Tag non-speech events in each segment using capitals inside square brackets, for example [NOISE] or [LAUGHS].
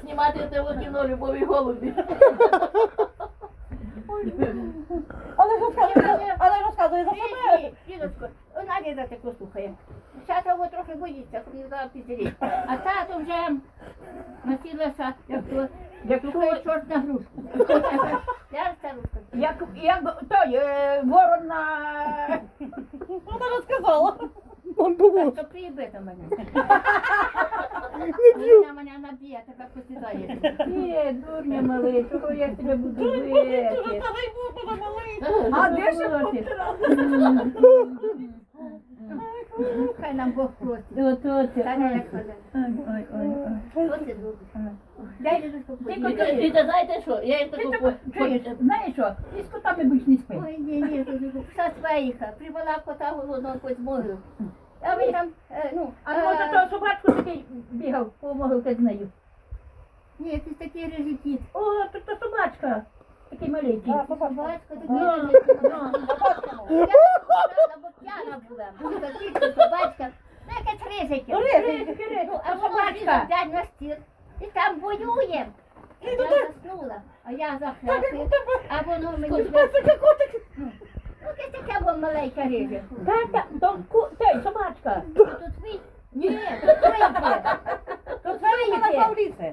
Знімати це кіно Любові Голубі. Але розказує, але розказує за себе. Дідочко, Надя за таку слухає. Зараз його трохи боїться, щоб не дала пізелі. А тато вже насілася, як то, як слухає чорт на грушку. Я старушка. Як, як той е, ворон на... [LAUGHS] Вона розказала. Он. Так, то приїби до мене. Вона мене наб'є, така посідає. Ні, дурня малий, чого я тебе буду бити? був. А де ж Хай нам Бог простить. Та не як хода. Ой, ой, ти І ти знаєте що? Я їй таку знаєш що? Ти з котами будеш не спати. Ой, ні, ні, вся своїха. Привела кота голодного хоч могилу. А ви там, е, ну, А може то собачку такий бігав по могилки з нею? Ні, якийсь такий рижий кіт. О, то, то собачка. Такий маленький. А, собачка. Собачка такий Ну, ну. Собачка. Я сказала, бо п'яна була. Була тільки собачка. Ну, якась рижики. Рижик. Ну, а собачка дядь на стіл. І там воює. Я заснула, а я захляпив, а воно мені... Котик, котик. Ну, якесь таке було маленьке риже. Та, та, то ку- той, собачка. Тут твій? Ні, тут твоє. То це вона знайшла в лісі.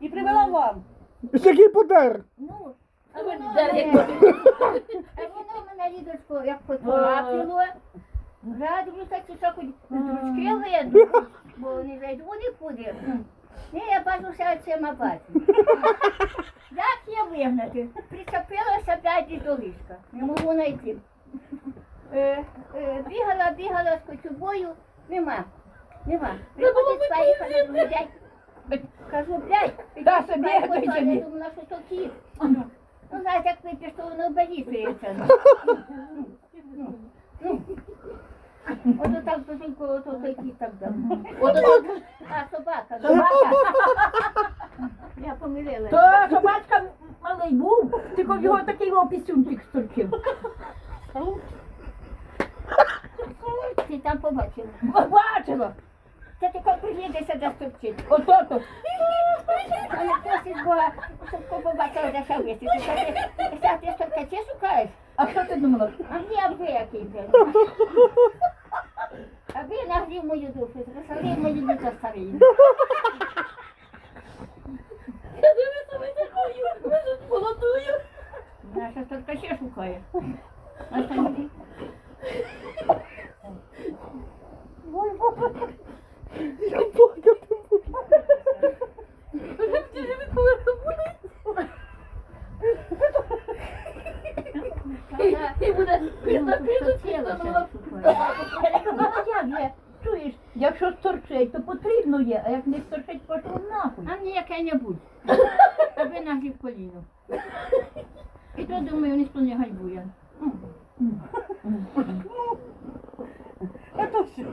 І привела вам. Який подар? Ну, а воно мене, а воно мене лідочко як потрапило. Градуса чи що хоч дручки видно, бо не зайду нікуди. Ні, я бачу, що це бачу. Як я вигнати? Причепилася п'ять до ліжка. Не можу знайти. Е, е, бігала, бігала з кочубою, нема. Нема. Приходить своїх, а блядь. Кажу, блядь, Та собі, я думала, що то кіт. Ну, знаєте, як вип'єш, то воно оберіться. Ну, ну. Ото так тільки ото той кіт так дав. Ото А, собака. Собака. [LAUGHS] Я помилила. То тільки в його такий о пісюнчик сторчив. Ти там побачила. Бачила. Це ти коли приїдешся до стопчить. Ото то. Але із Бога, щоб побачила, де ще висити. Ти ти стопчачі шукаєш? А що ти думала? А ні, а ви який ти? А ви нагрів мою душу, зросали мої діти старі. Я дивлюся, ви такою, ви тут молодою. Наша стопчачі шукає. А що [LAUGHS] ні? Я плакати буду. Ти ж відповіли. Буде пізно, пізно, пізно. Як чуєш, якщо сторчить, то потрібно є, а як не сторчить, пошов нахуй. А мені яке-небудь. Аби нагрів коліно. І то думаю, ніхто не гайбує. А то все.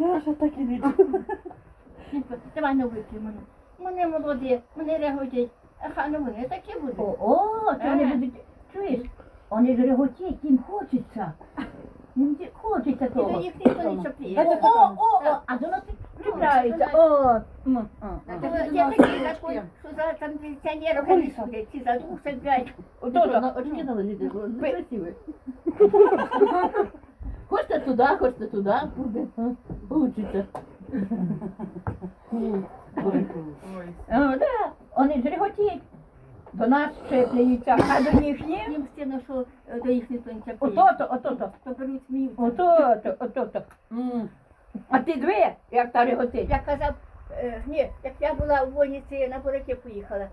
Я вже так і не чую. Давай не вип'ємо. мене. Мене молоді, мене реготять. А хай вони такі будуть. О, то вони будуть, чуєш, вони ж реготять, їм хочеться. Їм хочеться І до того. їх ніхто не чіпляє. о, о, о, а до нас чіпляються. О, м, м, м. Я такий закон, що за там пенсіонерів вони судять, ці за двох сидять. Ото, очки належите, красиві. [LAUGHS] Хочете туди, хочете туди, буде. а, Получиться. О, да, вони. До нас чепляються, а до них ні. Їм стіно, що е, до їх ніхто не чіпляє. Ото-то, ото-то. То беруть сміються. Ото-то, ото-то. М. А ти дві, як та реготить. Я казав, е, ні, як я була у Войниці, на Бураки поїхала.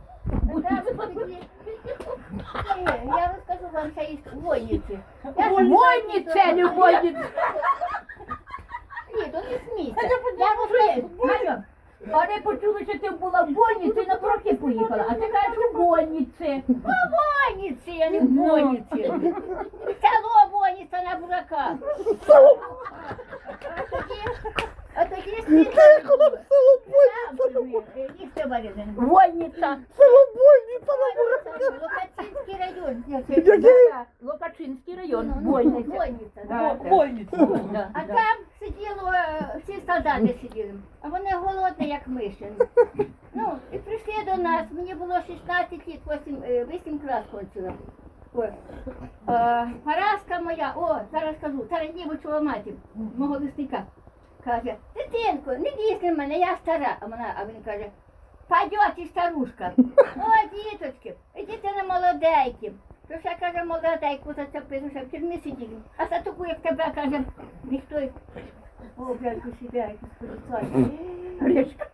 Там такі- Ні, Я розкажу вам ще із Войниці. Я ж- не войнице. Ні, то не смійся. Я Я розкажу. Галя, Вони почули, що ти була в больниці, на проки поїхала, а ти кажеш у больниці. У Войниці, а не в Ну. Село Войниця на Бураках. Войниця. Село Бойниця на район. Локачинський Ну, район. ну, Да, да. да. Бойниця. Да, А там сиділо, е, всі солдати сиділи. А вони голодні, як миші. Ну, і прийшли до нас, мені було 16 літ, 8, 8 клас кончила. Е, Параска моя, о, зараз кажу, Таранівичова мати, мого лисника, каже, дитинку, не дійсно мене, я стара. А вона, а він каже, падьот старушка. О, діточки, ідіть на молодейки. То ще каже, молодейку зацепину, ще в тюрмі сиділи. А за таку, як тебе, каже, ніхто. О, блядь, сідає, якийсь поліцай. Гришка.